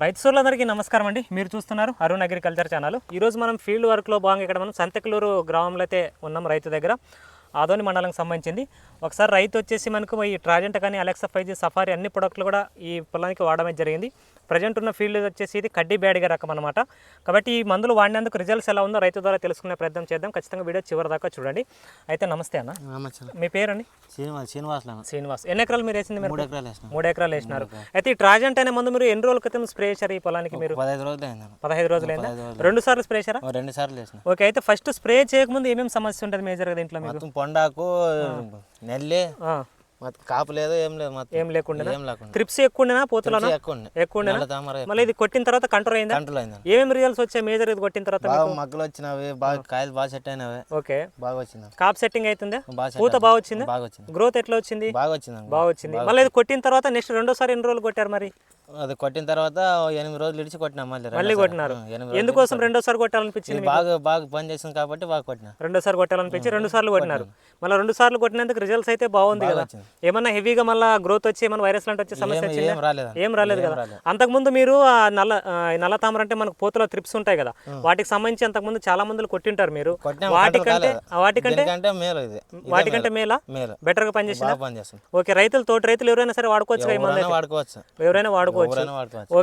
రైతు సోర్లందరికీ నమస్కారం అండి. మీరు చూస్తున్నారు అరుణ్ అగ్రికల్చర్ ఛానల్. ఈరోజు మనం ఫీల్డ్ వర్క్లో భాగంగా ఇక్కడ మనం సంతకలూరు గ్రామంలో అయితే ఉన్నాం రైతు దగ్గర. ఆదోని మండలంకి సంబంధించింది. ఒకసారి రైతు వచ్చేసి మనకు ఈ ట్రాజెంట్ కానీ అలెక్సా ఫైవ్ జీ సఫారీ అన్ని ప్రొడక్ట్లు కూడా ఈ పొలానికి వాడడం జరిగింది. ప్రజెంట్ ఉన్న ఫీల్డ్ వచ్చేసి ఇది కడ్డీ బ్యాడిగా రకం అనమాట కాబట్టి ఈ మందులు వాడినందుకు రిజల్ట్స్ ఎలా ఉందో రైతు ద్వారా తెలుసుకునే ప్రయత్నం చేద్దాం. ఖచ్చితంగా వీడియో చివరి దాకా చూడండి. అయితే నమస్తే అన్న. మీ పేరండి? శ్రీనివాస్ శ్రీనివాసులు శ్రీనివాస్. ఎన్ని ఎకరాలు మీరు వేసింది మీరు? మూడు ఎకరాలు మూడు ఎకరాలు వేసినారు. అయితే ఈ ట్రాజెంట్ అనే మందు మీరు ఎన్ని రోజుల క్రితం స్ప్రే చేశారు ఈ పొలానికి మీరు? పదహైదు రోజులు అయింది పదహైదు రోజులు. రెండు సార్లు స్ప్రే చేశారా? రెండు సార్లు వేసిన. ఓకే అయితే ఫస్ట్ స్ప్రే చేయకముందు ఏమేమి సమస్య ఉంటుంది మేజర్గా దీంట్లో మొత్తం పొండాకు నెల్లి మొత్తం కాపు లేదు ఏం లేదు మొత్తం ఏం లేకుండా ఏం లేకుండా. త్రిప్స్ ఎక్కువ పోతులనా? ఎక్కువ. మళ్ళీ ఇది కొట్టిన తర్వాత కంట్రోల్ అయిందా? కంట్రోల్ అయింది. ఏమేమి రిజల్ట్స్ వచ్చాయి? మేజర్ ఇది కొట్టిన తర్వాత బాగా మగ్గలు వచ్చినవి బాగా కాయలు బాగా సెట్ అయినవి. ఓకే. బాగా వచ్చింది. కాప్ సెట్టింగ్ అవుతుందా పూత బాగా వచ్చిందా? బాగా వచ్చింది. గ్రోత్ ఎట్లా వచ్చింది? బాగా వచ్చింది. బాగా వచ్చింది. మళ్ళీ ఇది కొట్టిన తర్వాత నెక్స్ట్ రెండోసారి ఎన్ని రోజులు కొట్టారు మరి? అది కొట్టిన తర్వాత ఎనిమిది రోజులు ఇడిచి కొట్టినా మళ్ళీ మళ్ళీ. కొట్టినారు. ఎందుకోసం రెండోసారి కొట్టాలనిపించింది బాగా బాగా పని చేసింది కాబట్టి బాగా కొట్టినా. రెండోసారి కొట్టాలనిపించి రెండు సార్లు కొట్టినారు. మళ్ళీ రెండు సార్లు కొట్టినందుకు రిజల్ట్స్ అయితే బాగుంది కదా. ఏమన్నా హెవీగా మళ్ళీ గ్రోత్ వచ్చి ఏమన్నా వైరస్ లాంటి వచ్చే సమస్య ఏం- రాలేదు ఏం రాలేదు కదా. అంతకుముందు మీరు నల్ల నల్ల తామర అంటే మనకు పూతలో త్రిప్స్ ఉంటాయి కదా. వాటికి సంబంధించి అంతకుముందు చాలా మందులు కొట్టింటారు మీరు. వాటికంటే వాటికంటే వాటికంటే మేలా? బెటర్గా పనిచేసిందా? ఓకే రైతులు తోటి రైతులు ఎవరైనా సరే వాడుకోవచ్చు వాడుకోవచ్చు. ఎవరైనా వాడుకోవచ్చు ఎవరైనా వాడుకోవచ్చు. ఓకే